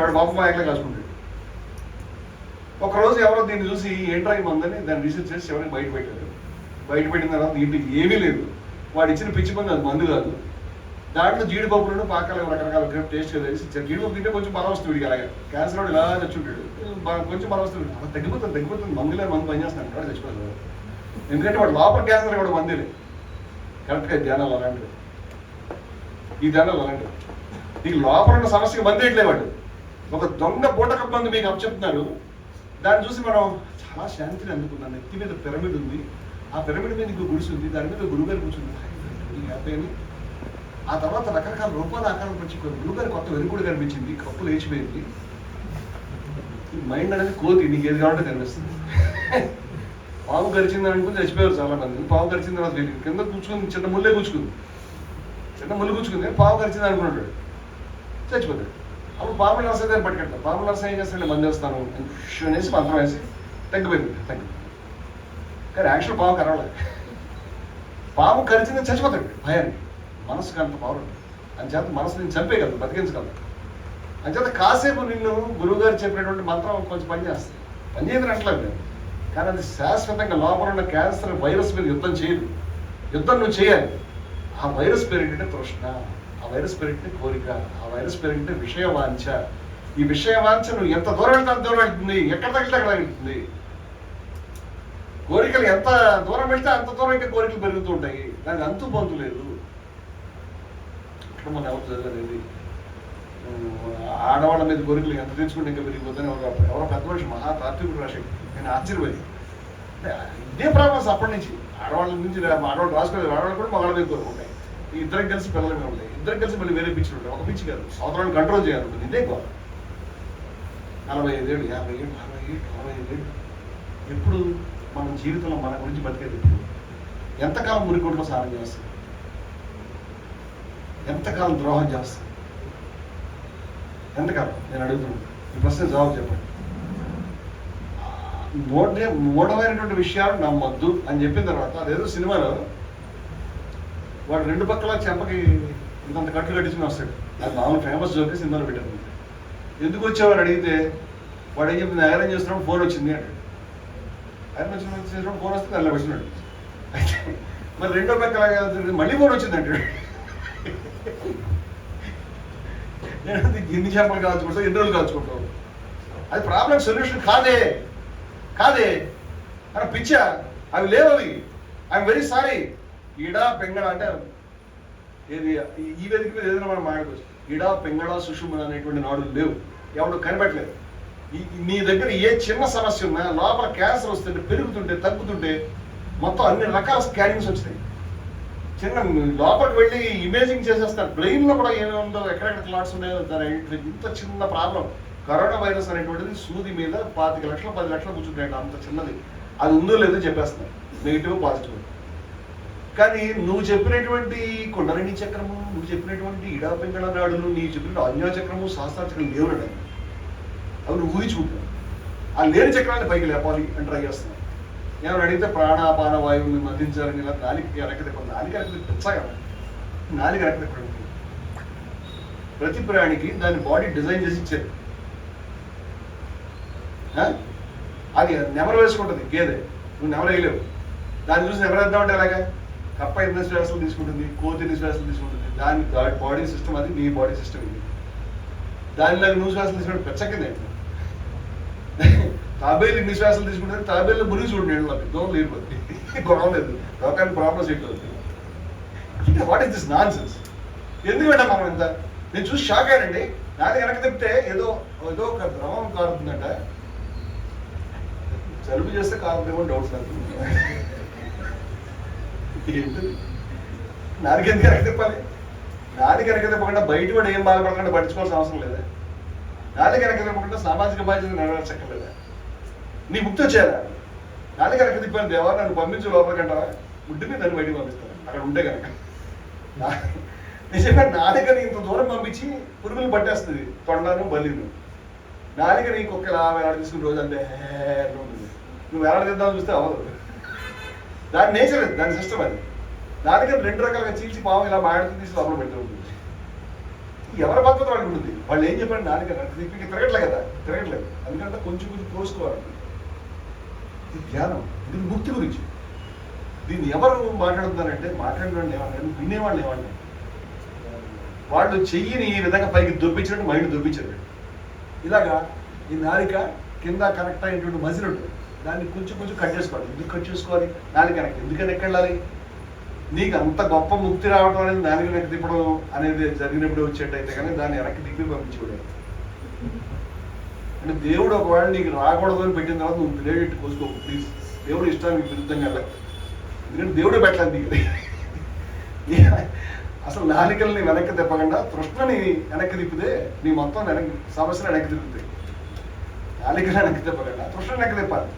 వాడు బాబు మా ఎక్కడ కాసుకుంటాడు. ఒక రోజు ఎవరో దీన్ని చూసి ఏంట్రా మందని దాన్ని రీసెర్చ్ చేసి ఎవరికి బయట పెట్టారు. బయట పెట్టిన తర్వాత దీంట్లో ఏమీ లేదు. వాడు ఇచ్చిన పిచ్చి మంది అది మందు కాదు. దాంట్లో జీడిపప్పులను పాకాలు రకరకాల టేస్ట్ వేసి ఇచ్చారు. జీడిపప్పు తింటే కొంచెం బలం వస్తుంది వీడికి అలాగే. క్యాన్సర్ వాడు ఇలా చచ్చుంటాడు. కొంచెం బలం వస్తుంది అలా తగ్గిపోతుంది తగ్గిపోతుంది. మందులే మందు పనిచేస్తాను వాడు చచ్చిపోతుంది ఎందుకంటే వాడు లోపల క్యాన్సర్ వాడు మందులే కరెక్ట్గా ధ్యానాలు అలాంటివి ఈ ధ్యానాలు అలాంటివి ఈ లోపల ఉన్న సమస్యకి మంది వాడు. ఒక దొంగ బూటక బంధు మీకు అప్పచెప్తున్నారు. దాన్ని చూసి మనం చాలా శాంతిని అందుకున్నాం. నెత్తి మీద పిరమిడ్ ఉంది. ఆ పిరమిడ్ మీద ఇంకో గుడిసి ఉంది. దాని మీద గురుగారు కూర్చుంది ఈ హ్యాపీ అని. ఆ తర్వాత రకరకాల రూపాల ఆకారం వచ్చి గురుగారు కొత్త వెనుకుడు కనిపించింది. కప్పు లేచిపోయింది. మైండ్ అనేది కోతి నీకు ఏది కావాలంటే కనిపిస్తుంది పాము గరిచింది అనుకుని చచ్చిపోయారు చాలా మంది. పాము గరిచిన తర్వాత తెలియదు కింద కూర్చుకుంది చిన్న ముల్లే కూర్చుకుంది. చిన్న ముళ్ళు కూర్చుకుంది. పాము గరిచింది అనుకున్నాడు. చచ్చిపోతాడు. అప్పుడు పాము నర్సే దగ్గర పట్టుకెళ్తాను పాము నర్సే ఏం చేస్తాను మంది వేస్తాను అనేసి మంత్రం వేసి తగ్గిపోయింది తగ్గి కానీ యాక్చువల్ పాము కరవలే పాము కరిచింది చచ్చిపోతాడు. భయాన్ని మనసుకు అంత పవర్ అని చేత మనసు నేను కద అని చేత కాసేపు నిన్ను గురువుగారు చెప్పినటువంటి మంత్రం కొంచెం పని చేస్తుంది. పని అంటలేదు నేను. కానీ అది శాశ్వతంగా లోపల ఉన్న క్యాన్సర్ వైరస్ మీద యుద్ధం చేయదు. యుద్ధం నువ్వు చేయాలి. ఆ వైరస్ పేరేంటంటే తృష్ణ. ఆ వైరస్ పెరిగిన కోరిక ఆ వైరస్ పెరిగితే విషయ వాంఛ ఈ విషయవాంఛ నువ్వు ఎంత దూరం వెళ్తే అంత దూరం వెళ్తుంది? ఎక్కడ తగ్గితే అక్కడ వెళ్తుంది కోరికలు ఎంత దూరం వెళ్తే అంత దూరం ఇంకా కోరికలు పెరుగుతూ ఉంటాయి. దానికి అంతు పొంతు లేదు. ఇక్కడ మన ఎవరు చదవలేదు ఆడవాళ్ళ మీద కోరికలు ఎంత తెచ్చుకుంటే ఇంకా పెరిగిపోతుంది ఎవరో ఎవరో పెద్ద మనిషి మహా తాత్వికుడు నేను ఆశ్చర్యపోయి అంటే ఇదే ప్రాబ్లమ్స్ అప్పటి నుంచి. ఆడవాళ్ళ నుంచి ఆడవాళ్ళు రాసుకోలేదు. ఆడవాళ్ళు కూడా మగవాళ్ళ మీద కోరుకుంటాయి. ఈ ఇద్దరికి కలిసి పిల్లలు మీద ఉంటాయి కలిసి మళ్ళీ వేరే పిచ్చి ఉంటాయి ఒక పిచ్చి కాదు. అవతరాన్ని కంట్రోల్ చేయాలనుకుంది ఇదే గోల్. నలభై ఐదేళ్ళు యాభై ఏళ్ళు అరవై ఏళ్ళు అరవై ఐదేళ్ళు ఎప్పుడు మన జీవితంలో మన గురించి బతికేది ఎప్పుడు ఎంతకాలం మురికొండలో సారం చేస్తాం ఎంతకాలం ద్రోహం చేస్తాం ఎంతకాలం? నేను అడుగుతున్నాను. ఈ ప్రశ్న జవాబు చెప్పండి. మూడే మూఢమైనటువంటి విషయాలు నమ్మొద్దు అని చెప్పిన తర్వాత అదేదో సినిమాలో వాడు రెండు పక్కల చెంపకి ఇంతంత కట్లు కట్టించుకుని వస్తాడు. అది మామూలు ఫేమస్ జోకే సినిమాలో పెట్టారు ఎందుకు వచ్చావని అడిగితే వాడు ఏం చెప్పింది? ఐరన్ చేస్తున్నాడు ఫోన్ వచ్చింది అంటాడు. ఐరన్ వచ్చిన చేసినప్పుడు ఫోన్ వస్తుంది అలా వచ్చినాడు అయితే మరి రెండో పక్కల మళ్ళీ ఫోన్ వచ్చింది అంటాడు. నేను ఎన్ని చేపలు కాల్చుకుంటావు ఎన్ని రోజులు కాల్చుకుంటావు? అది ప్రాబ్లం సొల్యూషన్ కాదే. కాదే. అని పిచ్చా అవి లేవు అవి ఐఎమ్ వెరీ సారీ ఈడ పెంగళ అంటే ఏది ఈ- వేదిక మీద ఏదైనా మనం మాట్లాడుకోవచ్చు. ఈడ పెంగళ సుషుమ అనేటువంటి నాడులు లేవు. ఎవడు కనిపెట్టలేదు. నీ దగ్గర ఏ చిన్న సమస్య ఉన్నా లోపల క్యాన్సర్ వస్తుంటే పెరుగుతుంటే తగ్గుతుంటే మొత్తం అన్ని రకాల స్కానింగ్స్ వచ్చినాయి చిన్న లోపలికి వెళ్ళి ఇమేజింగ్ చేసేస్తారు. బ్రెయిన్లో కూడా ఏమేమి ఉందో ఎక్కడెక్కడ క్లాట్స్ ఉన్నాయో దాని ఇంత చిన్న ప్రాబ్లం కరోనా వైరస్ అనేటువంటిది సూది మీద పాతిక లక్షలు పది లక్షలు కూర్చుంటాయంట అంత చిన్నది. అది ఉందో లేదో చెప్పేస్తున్నారు. నెగిటివ్ పాజిటివ్ కానీ నువ్వు చెప్పినటువంటి కొండరణి చక్రము నువ్వు చెప్పినటువంటి ఇడా నాడును నాడులు నీవు చెప్పిన అన్యా చక్రము శాస్త్ర లేవు లేవునట అవి నువ్వు ఊహించుకుంటావు ఆ లేని చక్రాన్ని పైకి లేపాలి అని ట్రై చేస్తున్నావు. నేను అడిగితే ప్రాణాపాన వాయువుని మధ్యించాలని ఇలా నాలిక వెనక్కి తిప్పండి నాలిక వెనక్కి తెచ్చగా నాలిక వెనక్కి ప్రతి ప్రాణికి దాని బాడీ డిజైన్ చేసి ఇచ్చారు. ఆ? అది నెమరు వేసుకుంటుంది గేదె. నువ్వు నెమరు వేయలేవు. దాన్ని చూసి నెమరు వేద్దామంటే ఎలాగా? కప్ప ఎన్ని శ్వాసలు తీసుకుంటుంది? కోతి ఎన్ని శ్వాసలు తీసుకుంటుంది? దాని బాడీ సిస్టమ్ అది నీ బాడీ సిస్టమ్ ఇది. దానిలాగా నువ్వు శ్వాసలు తీసుకుంటే పెచ్చకింది తాబేలు ఇన్ని శ్వాసలు తీసుకుంటే తాబేలు మురిగి చూడండి నీళ్ళకి దోమ లేకపోతే గొడవ లేదు లోకానికి ప్రాబ్లమ్స్ ఎక్కువ what is this nonsense ఎందుకు మనం ఇంత నేను చూసి షాక్ అయ్యానండి. నాది వెనక తిప్పితే ఏదో ఏదో ఒక ద్రవం కారుతుందంట. జలుబు చేస్తే కారుతుందేమో డౌట్స్ నాకు. ఏంటది నాలుగు ఎందుకు తిప్పాలి? నాలుగు వెనక తిప్పకుండా బయట కూడా ఏం బాధపడకుండా పట్టించుకోవాల్సిన అవసరం లేదా? నాలుగు వెనక తిప్పకుండా సామాజిక బాధ్యత నెరవేర్చక్కర్లేదా? నీ ముక్తి వచ్చేదా నాలుగు వెనక తిప్పాను దేవా నన్ను పంపించు లోపలికంటావా ఉంటే నన్ను బయటికి పంపిస్తాను. అక్కడ ఉంటే కనుక నా- నేను చెప్పాను దగ్గర ఇంత దూరం పంపించి పురుగులు పట్టేస్తుంది. తొండను బలిను. నాలుగ దగ్గర ఒక్క ఇలా వేలాడ తీసుకుని రోజు అంతే ఉంటుంది. నువ్వు వేలాడ చూస్తే అవ్వదు. దాని నేచర్ అది దాని సిస్టమ్ అది. దానికని రెండు రకాలుగా చీల్చి పాము ఇలా మాడుతూ తీసి లోపల పెడుతూ ఉంటుంది. ఎవరి పద్ధతి వాళ్ళకి ఉంటుంది. వాళ్ళు ఏం చెప్పారు దానికన్నా తిప్పి తిరగట్లే కదా తిరగట్లేదు. అందుకంటే కొంచెం కొంచెం కోసుకోవాలి ఇది ధ్యానం. ఇది ముక్తి గురించి. దీన్ని ఎవరు మాట్లాడుతున్నారంటే మాట్లాడిన ఏమన్నా వినేవాళ్ళు ఏమన్నా వాళ్ళు చెయ్యిని ఈ విధంగా పైకి దొప్పించినట్టు మైండ్ దొప్పించారు ఇలాగా ఈ నారిక కింద కనెక్ట్ అయినటువంటి మజిల్ ఉంటుంది దాన్ని కొంచెం కొంచెం కట్ చేసుకోవాలి. ఎందుకు కట్ చేసుకోవాలి? దానికి వెనక్కి ఎందుకని ఎక్కెళ్ళాలి నీకు అంత గొప్ప ముక్తి రావడం అనేది దానికి వెనక్కి తిప్పడం అనేది జరిగినప్పుడు వచ్చేటైతే కానీ దాన్ని వెనక్కి తిప్పి పంపించుకోలేదు అంటే దేవుడు ఒకవేళ నీకు రాకూడదు అని పెట్టిన తర్వాత నువ్వు ప్లేట్ కోసుకో ప్లీజ్ దేవుడు ఇష్టానికి విరుద్ధంగా వెళ్ళకు. ఎందుకంటే దేవుడే పెట్టలేదు నీకు అసలు నాలికల్ని వెనక్కి తిప్పకుండా తృష్ణని వెనక్కి తిప్పితే నీ మొత్తం వెనక్కి సమస్యలు వెనక్కి తిప్పుతాయి నాలికలు వెనక్కి తిప్పకుండా తృష్ణ వెనక్కి తిప్పాలి.